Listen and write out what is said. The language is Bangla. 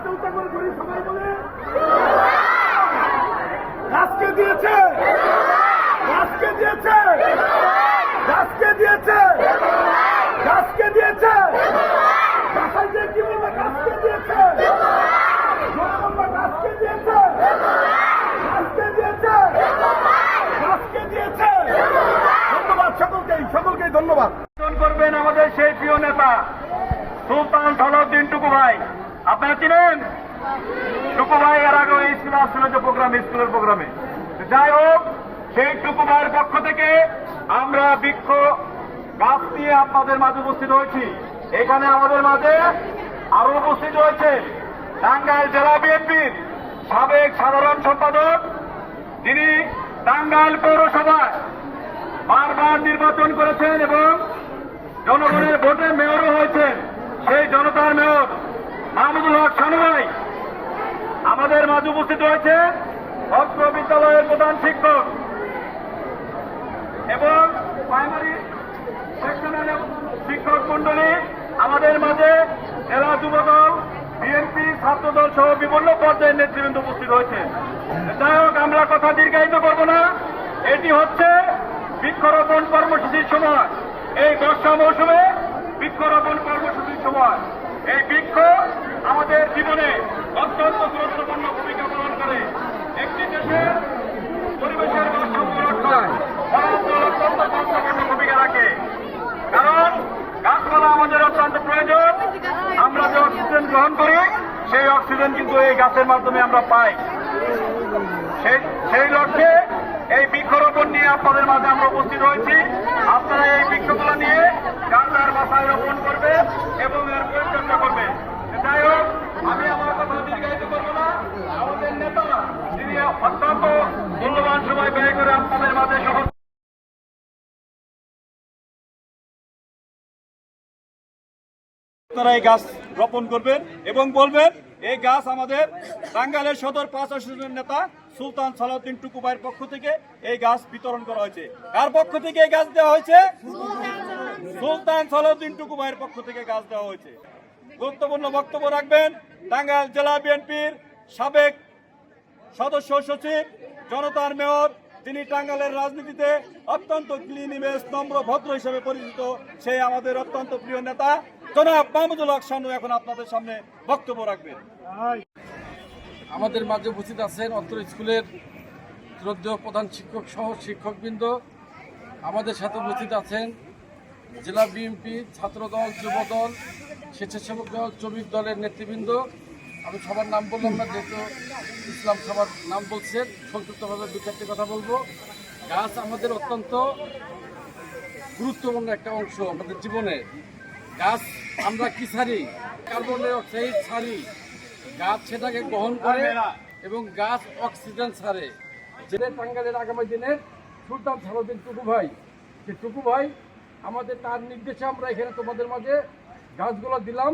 আত্মহত্যা ধন্যবাদ করবেন আমাদের সেই প্রিয় নেতা সুলতান সলাউদ্দিন টুকু ভাই। আপনারা চিনেন? টুকু ভাই এর আগে ওই স্কুলে আসছিল যে প্রোগ্রাম, স্কুলের প্রোগ্রামে। যাই হোক, সেই টুকু ভাইয়ের পক্ষ থেকে আমরা বৃক্ষ, গাছ নিয়ে আপনাদের মাঝে উপস্থিত হয়েছি। এখানে আমাদের মাঝে আরও উপস্থিত হয়েছে টাঙ্গাইল জেলা বিএনপির সাবেক সাধারণ সম্পাদক, যিনি টাঙ্গাইল পৌরসভায় বারবার নির্বাচন করেছেন এবং জনগণের ভোটে মেয়রও হয়েছেন। সেই জনতার মেয়র মাহমুদুল হক শানু ভাই আমাদের মাঝে উপস্থিত হয়েছে অস্ত্র বিদ্যালয়ের প্রধান শিক্ষক এবং প্রাইমারি সেকশনের শিক্ষক মন্ডলী আমাদের মাঝে জেলা যুবদল বিএনপি ছাত্রদল সহ বিভিন্ন পর্যায়ের নেতৃবৃন্দ উপস্থিত হয়েছে। যাই হোক, আমরা কথা দীর্ঘায়িত করব না। এটি হচ্ছে বৃক্ষরোপণ কর্মসূচির সময়। এই বর্ষা মৌসুমে বৃক্ষরোপণ কর্মসূচির সময়। এই বৃক্ষ আমাদের জীবনে অত্যন্ত গুরুত্বপূর্ণ ভূমিকা পালন করে। একটি দেশের পরিবেশের গুরুত্বপূর্ণ ভূমিকা রাখে। কারণ গাছপালা আমাদের অত্যন্ত প্রয়োজন। আমরা যে অক্সিজেন গ্রহণ করি, সেই অক্সিজেন কিন্তু এই গাছের মাধ্যমে আমরা পাই। সেই সেই লক্ষ্যে এই বৃক্ষরোপণ নিয়ে আপনাদের মাঝে আমরা উপস্থিত হয়েছি। আপনারা এই বৃক্ষগুলো নিয়ে গাছার বাসায় রোপণ করবে এবং এর পরিচর্যা করবে যাই হোক আমি আমার কথা দীর্ঘায়িত করব না আমাদের নেতা তিনি অত্যন্ত মূল্যবান সময় ব্যয় করে আপনাদের মাঝে সহ আপনারা এই গাছ রোপণ করবেন এবং বলবেন, এই গাছ আমাদের টাঙ্গাইলের সদর পাঁচ আসনের নেতা সুলতান সালাউদ্দিন টুকু ভাইয়ের পক্ষ থেকে এই গাছ বিতরণ করা হয়েছে। কার পক্ষ থেকে এই গাছ দেওয়া হয়েছে? সুলতান সালাউদ্দিন টুকু ভাইয়ের পক্ষ থেকে গাছ দেওয়া হয়েছে। গুরুত্বপূর্ণ বক্তব্য রাখবেন, টাঙ্গাইল জেলা বিএনপির সাবেক সদস্য সচিব জনতার মেয়র তিনি টাঙ্গালের রাজনীতিতে অত্যন্ত ক্লিন ইমেজ, নম্র ভদ্র হিসেবে পরিচিত, সেই আমাদের অত্যন্ত প্রিয় নেতা। জনাব মাহমুদুল হক শানু এখন আপনাদের সামনে বক্তব্য রাখবেন। আমাদের মাঝে উপস্থিত আছেন অত্র স্কুলের শ্রদ্ধেয় প্রধান শিক্ষক সহ শিক্ষকবৃন্দ। আমাদের সাথে উপস্থিত আছেন জেলা বিএনপি ছাত্রদল, যুবদল, স্বেচ্ছাসেবক দল, শ্রমিক দলের নেতৃবৃন্দ। আমি সবার নাম বললাম না, যেহেতু ইসলাম সবার নাম বলছেন সংক্ষিপ্তভাবে দু চারটি কথা বলব। গাছ আমাদের অত্যন্ত গুরুত্বপূর্ণ একটা অংশ আমাদের জীবনে। গাছ আমরা কি ছাড়ি? কার্বন ডাই অক্সাইড ছাড়ি। গাছ সেটাকে গ্রহণ করে এবং গাছ অক্সিজেন ছাড়ে। যেটা টাঙ্গালের আগামী দিনের সুলতান সালাউদ্দিন টুকু ভাই। যে টুকু ভাই, আমাদের তার নির্দেশে আমরা এখানে তোমাদের মাঝে গাছগুলো দিলাম।